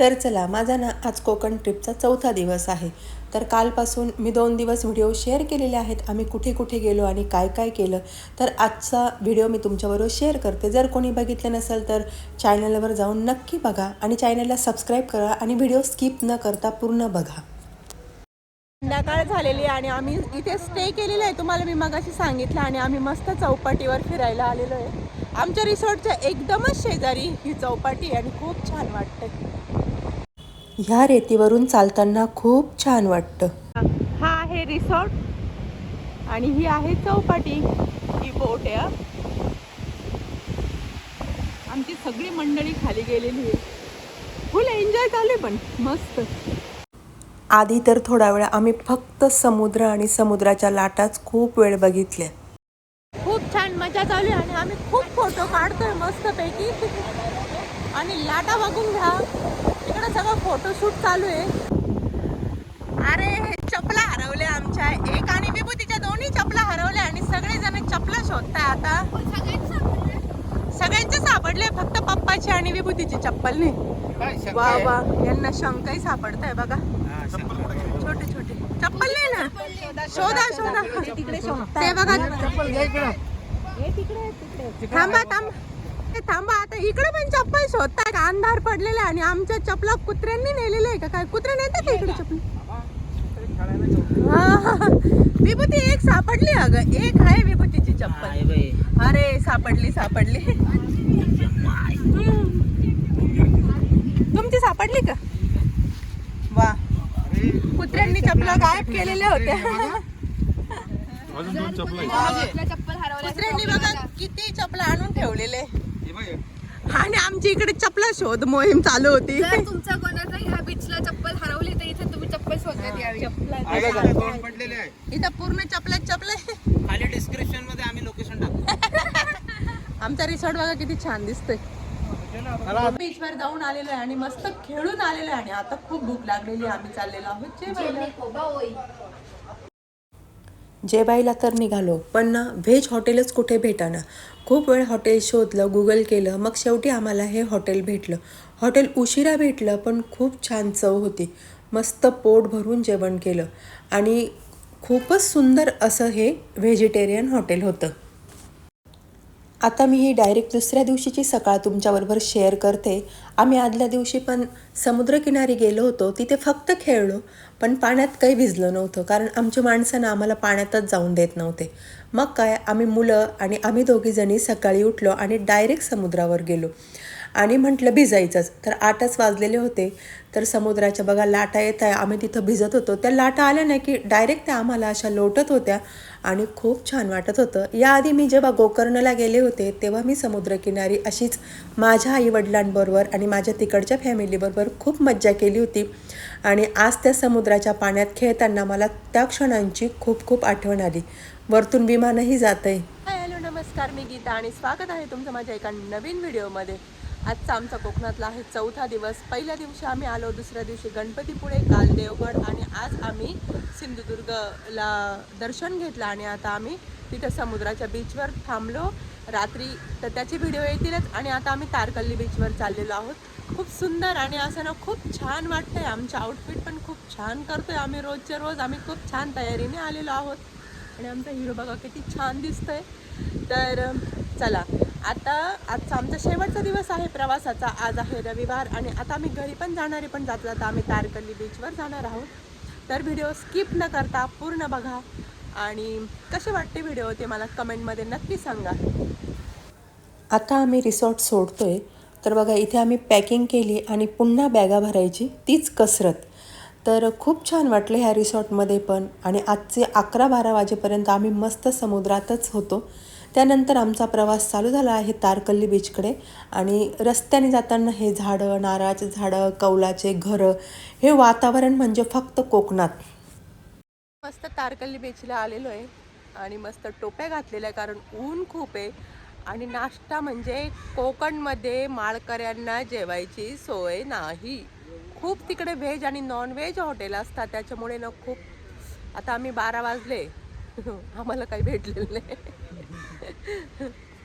तर चला माझा ना आज कोकण ट्रिपचा चौथा दिवस आहे. तर कालपासून मी दोन दिवस व्हिडिओ शेअर केलेले आहेत. आम्ही कुठे कुठे गेलो आणि काय काय केलं तर आजचा व्हिडिओ मी तुमच्याबरोबर शेअर करते. जर कोणी बघितलं नसेल तर चॅनलवर जाऊन नक्की बघा आणि चॅनलला सबस्क्राईब करा आणि व्हिडिओ स्किप न करता पूर्ण बघा. संध्याकाळ झालेली आहे आणि आम्ही इथे स्टे केलेला आहे. तुम्हाला मी मगाशी सांगितलं आणि आम्ही मस्त चौपाटीवर फिरायला आलेलो आहे. आमच्या रिसॉर्टच्या एकदमच शेजारी ही चौपाटी आणि खूप छान वाटतं ह्या रेतीवरून चालताना खूप छान वाटतं. हा आहे रिसॉर्ट आणि ही आहे चौपाटी. ही बोट आहे. आमची सगळी मंडळी खाली गेलेली आहे. फुल एन्जॉय आहे पण मस्त. आधी तर थोडा वेळ आम्ही फक्त समुद्र आणि समुद्राच्या लाटाच खूप वेळ बघितल्या खूप छान मजा चालू आणि आम्ही खूप फोटो काढतोय मस्त पैकी आणि लाटा बघून घ्या. इकडे सगळं फोटोशूट चालू आहे. अरे चपला हरवल्या आमच्या. एक आणि विभूतीच्या दोन्ही चपला हरवल्या आणि सगळे जण चपला शोधताय आता. सगळ्यांचे सापडले फक्त पप्पाची आणि विभूतीची चप्पल नाही. वा वा. यांना शंकाही सापडताय बघा. छोटे छोटे. चप्पल नाही ना? शोधा शोधा ते बघा. थांबा थांबा. ए, थांबा आता इकडे पण चप्पल शोधताय का? अंधार पडलेला आहे आणि आमच्या चपला कुत्र्यांनी नेलेलं आहे का काय? कुत्रे नेतात का इकडे चपल? हा. विभूती एक सापडली अगं. एक आहे विभूतीची चप्पल. अरे सापडली सापडली. तुमची सापडली का? वा. कुत्र्यांनी चपला गायब केलेल्या होत्या. अजून दोन चपला आहेत. चप्पल हरवल्या कुत्र्यांनी बघा किती चपला आणून ठेवलेले. आणि आमची इकडे चपला शोध मोहीम चालू होती. जर तुमच्या कोणाचा ह्या बीचला चप्पल हरवली तर इथे तुम्ही चप्पल शोधण्यात यावी. पडलेले आहे. इथं पूर्ण चपला चपला खाली डिस्क्रिप्शनमध्ये आम्ही लोकेशन टाकू. आमचा रिसॉर्ट बघा किती छान दिसतोय. बीच वर जाऊन आलेलो आहे आणि मस्त खेळून आलेलो आहे. आणि आता खूप भूक लागलेली. आम्ही चाललेलो आहोत. जेवायला तर निघालो पण ना व्हेज हॉटेलच कुठे भेटाना. खूप वेळ हॉटेल शोधलं गुगल केलं मग शेवटी आम्हाला हे हॉटेल भेटलं. हॉटेल उशिरा भेटलं पण खूप छान चव होती. मस्त पोट भरून जेवण केलं. आणि खूपच सुंदर असं हे व्हेजिटेरियन हॉटेल होतं. आता मी ही डायरेक्ट दुसऱ्या दिवशीची सकाळ तुमच्याबरोबर शेअर करते. आम्ही आदल्या दिवशी पण समुद्रकिनारी गेलो होतो. तिथे फक्त खेळलो पण पाण्यात काही भिजलं नव्हतं. कारण आमच्या माणसानं आम्हाला पाण्यातच जाऊन देत नव्हते. मग काय आम्ही मुलं आणि आम्ही दोघीजणी सकाळी उठलो आणि डायरेक्ट समुद्रावर गेलो. आणि म्हटलं भिजायचंच. तर आठच वाजलेले होते. तर समुद्राच्या बघा लाटा येत आहे. आम्ही तिथं भिजत होतो. त्या लाटा आल्या नाही की डायरेक्ट त्या आम्हाला अशा लोटत होत्या आणि खूप छान वाटत होतं. याआधी मी जेव्हा गोकर्णला गेले होते तेव्हा मी समुद्रकिनारी अशीच माझ्या आईवडिलांबरोबर आणि माझ्या तिकडच्या फॅमिलीबरोबर खूप मज्जा केली होती. आणि आज त्या समुद्राच्या पाण्यात खेळताना मला त्या क्षणांची खूप खूप आठवण आली. वरतून विमानही जात आहे हॅलो नमस्कार मी गीता आणि स्वागत आहे तुमचं माझ्या एका नवीन व्हिडिओमध्ये आजचा आमचा कोकणातला आहे चौथा दिवस. पहिल्या दिवशी आम्ही आलो दुसऱ्या दिवशी गणपतीपुळे काल देवगड आणि आज आम्ही सिंधुदुर्गला दर्शन घेतलं आणि आता आम्ही तिथे समुद्राच्या बीचवर थांबलो. रात्री तर त्याचे व्हिडिओ येतीलच आणि आता आम्ही तारकल्ली बीचवर चाललेलो आहोत. खूप सुंदर आणि असं ना खूप छान वाटतंय. आमचं आउटफिट पण खूप छान करतोय आम्ही रोजच्या रोज. आम्ही खूप छान तयारीने आलेलो आहोत. आणि आमचा हिरो बघा किती छान दिसतंय. तर चला. आता आजचा आमचा शेवटचा दिवस आहे प्रवासाचा. आज आहे रविवार आणि आता आम्ही घरी पण जाणारे पण जाता जाता आम्ही तारकल्ली बीचवर जाणार आहोत. तर व्हिडिओ स्किप न करता पूर्ण बघा. आणि कसे वाटते व्हिडिओ ते मला कमेंटमध्ये नक्की सांगा. आता आम्ही रिसॉर्ट सोडतोय. तर बघा इथे आम्ही पॅकिंग केली आणि पुन्हा बॅगा भरायची तीच कसरत. तर खूप छान वाटलं ह्या रिसॉर्टमध्ये पण. आणि आजचे अकरा बारा वाजेपर्यंत आम्ही मस्त समुद्रातच होतो. त्यानंतर आमचा प्रवास चालू झाला आहे तारकल्ली बीचकडे. आणि रस्त्याने जाताना हे झाडं नारळाचे झाडं कौलाचे घरं हे वातावरण म्हणजे फक्त कोकणात. मस्त तारकल्ली बीचला आलेलो आहे आणि मस्त टोप्या घातलेल्या आहे कारण ऊन खूप आहे. आणि नाश्ता म्हणजे कोकणमध्ये माळकऱ्यांना जेवायची सोय नाही. खूप तिकडे व्हेज आणि नॉनव्हेज हॉटेल असतात त्याच्यामुळे ना खूप आता आम्ही बारा वाजले. आम्हाला काही भेटलेलं नाही.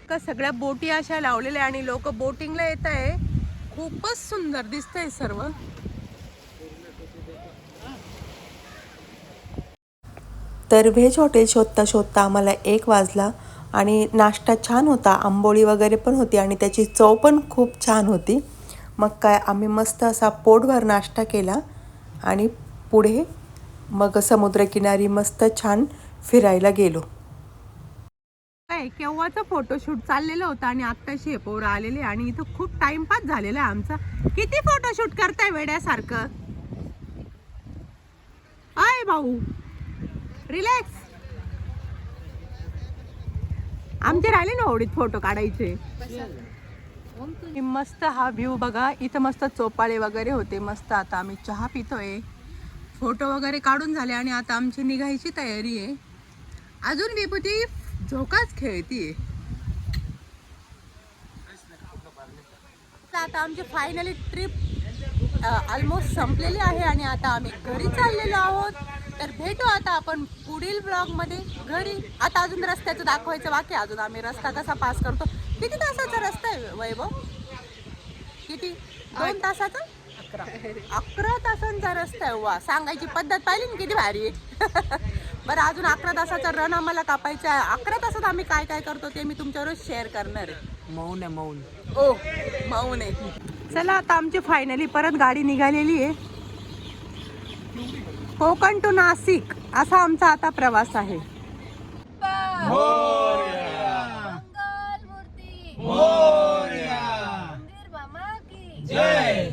का सगळ्या बोटी अशा लावलेल्या आणि लोक बोटिंगला येत आहे. खूपच सुंदर दिसतंय सर्व. तर व्हेज हॉटेल शोधता शोधता आम्हाला एक वाजला आणि नाश्ता छान होता आंबोळी वगैरे पण होती आणि त्याची चव पण खूप छान होती. मग काय आम्ही मस्त असा पोटभर नाश्ता केला आणि पुढे मग समुद्रकिनारी मस्त छान फिरायला गेलो. काय केव्हाचा फोटोशूट चाललेलं होतं आणि आत्ताशी हे पोरं आलेले आणि इथं खूप टाइमपास झालेला आहे आमचा. किती फोटोशूट करताय वेड्यासारखं? आय भाऊ रिलॅक्स आमचे राहिले ना ओढीत फोटो काढायचे. मस्त हा व्ह्यू बघा. इथं मस्त चोपाळे वगैरे होते. मस्त आता आम्ही चहा पितोय. फोटो वगैरे काढून झाले आणि आता आमची निघायची तयारी आहे. अजून विभूती झोकाच खेळतीये आता आमची फायनली ट्रिप ऑलमोस्ट संपलेली आहे आणि आता आम्ही घरी चाललेलो आहोत. तर भेटू आता आपण पुढील ब्लॉगमध्ये. घरी. आता अजून रस्त्याचं दाखवायचं बाकी. अजून आम्ही रस्ता कसा पास करतो. किती तासाचा रस्ता आहे वैभव? किती? दोन तासाचा? अकरा. तासांचा रस्ता आहे. वा सांगायची पद्धत पाहिली ना किती भारी. आहे बरं अजून अकरा तासाचा रन आम्हाला कापायचा आहे. अकरा तासात आम्ही काय काय करतो ते मी तुमच्यावर शेअर करणार आहे. मौन आहे मौन. ओ मौन आहे. चला आता आमची फायनली परत गाडी निघालेली आहे. कोकण टू नाशिक असा आमचा आता प्रवास आहे. मंगल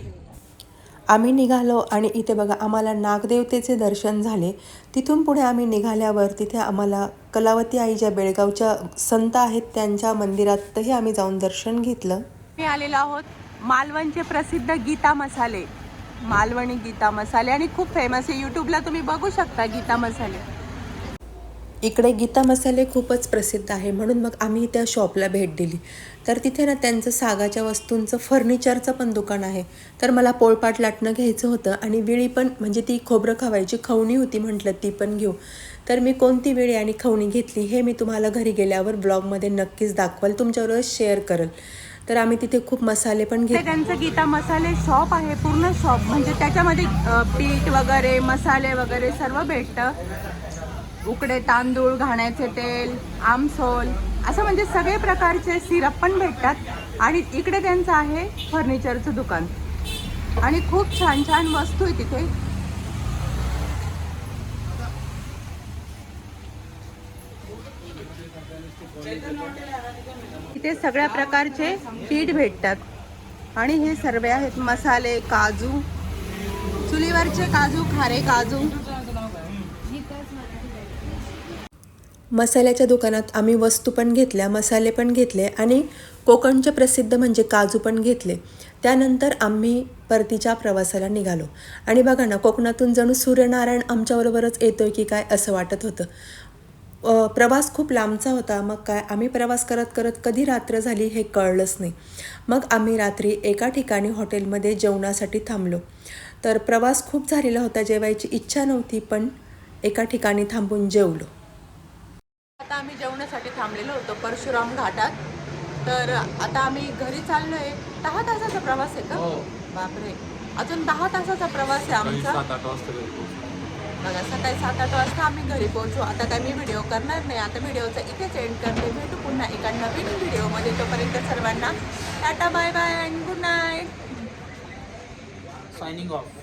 आम्ही निघालो आणि इथे बघा आम्हाला नागदेवतेचे दर्शन झाले. तिथून पुढे आम्ही निघाल्यावर तिथे आम्हाला कलावती आई ज्या बेळगावच्या संत आहेत त्यांच्या मंदिरातही आम्ही जाऊन दर्शन घेतलं. मी आलेलो आहोत मालवणचे प्रसिद्ध गीता मसाले. मालवणी गीता मसाले आणि खूप फेमस आहे. यूट्यूबला तुम्ही बघू शकता गीता मसाले. इकडे गीता मसाले खूपच प्रसिद्ध आहे म्हणून मग आम्ही त्या शॉपला भेट दिली. तर तिथे ना त्यांचं सागाच्या वस्तूंचं फर्निचरचं पण दुकान आहे. तर मला पोळपाट लाटणं घ्यायचं होतं आणि विळी पण म्हणजे ती खोबरं खावायची खवणी होती म्हटलं ती पण घेऊ. तर मी कोणती विळी आणि खवणी घेतली हे मी तुम्हाला घरी गेल्यावर ब्लॉगमध्ये नक्कीच दाखवाल तुमच्याबरोबर शेअर करेल. तर आम्ही तिथे खूप मसाले पण घेतले. त्यांचं गीता मसाले शॉप आहे पूर्ण शॉप म्हणजे त्याच्यामध्ये पीठ वगैरे मसाले वगैरे सर्व भेटतं. उकडे तांदूळ घाण्याचे तेल आमसोल असं म्हणजे सगळे प्रकारचे सिरप पण भेटतात. आणि इकडे त्यांचं आहे फर्निचरचं दुकान. आणि खूप छान छान वस्तू आहे तिथे. इथे सगळ्या प्रकारचे पीठ भेटतात. आणि हे सर्व आहेत मसाले काजू चुलीवरचे काजू खारे काजू. मसाल्याच्या दुकानात आम्ही वस्तू पण घेतल्या मसाले पण घेतले आणि कोकणचे प्रसिद्ध म्हणजे काजू पण घेतले. त्यानंतर आम्ही परतीच्या प्रवासाला निघालो. आणि बघा ना कोकणातून जणू सूर्यनारायण आमच्याबरोबरच येतोय की काय असं वाटत होतं. प्रवास खूप लांबचा होता. मग काय आम्ही प्रवास करत करत कधी रात्र झाली हे कळलंच नाही. मग आम्ही रात्री एका ठिकाणी हॉटेलमध्ये जेवणासाठी थांबलो. तर प्रवास खूप झालेला होता. जेवायची इच्छा नव्हती पण एका ठिकाणी थांबून जेवलो. आता आम्ही जेवणासाठी थांबलेलो होतो परशुराम घाटात. तर आता आम्ही घरी चाललोय. दहा तासाचा प्रवास आहे का? बापरे. अजून दहा तासाचा प्रवास आहे आमचा. बघा सकाळी सात आठ वाजता आम्ही घरी पोहोचू. आता काय मी व्हिडिओ करणार नाही. आता व्हिडिओचा इथेच एंड करते. भेटू पुन्हा एका नवीन व्हिडिओमध्ये तोपर्यंत सर्वांना tata bye bye and good night signing off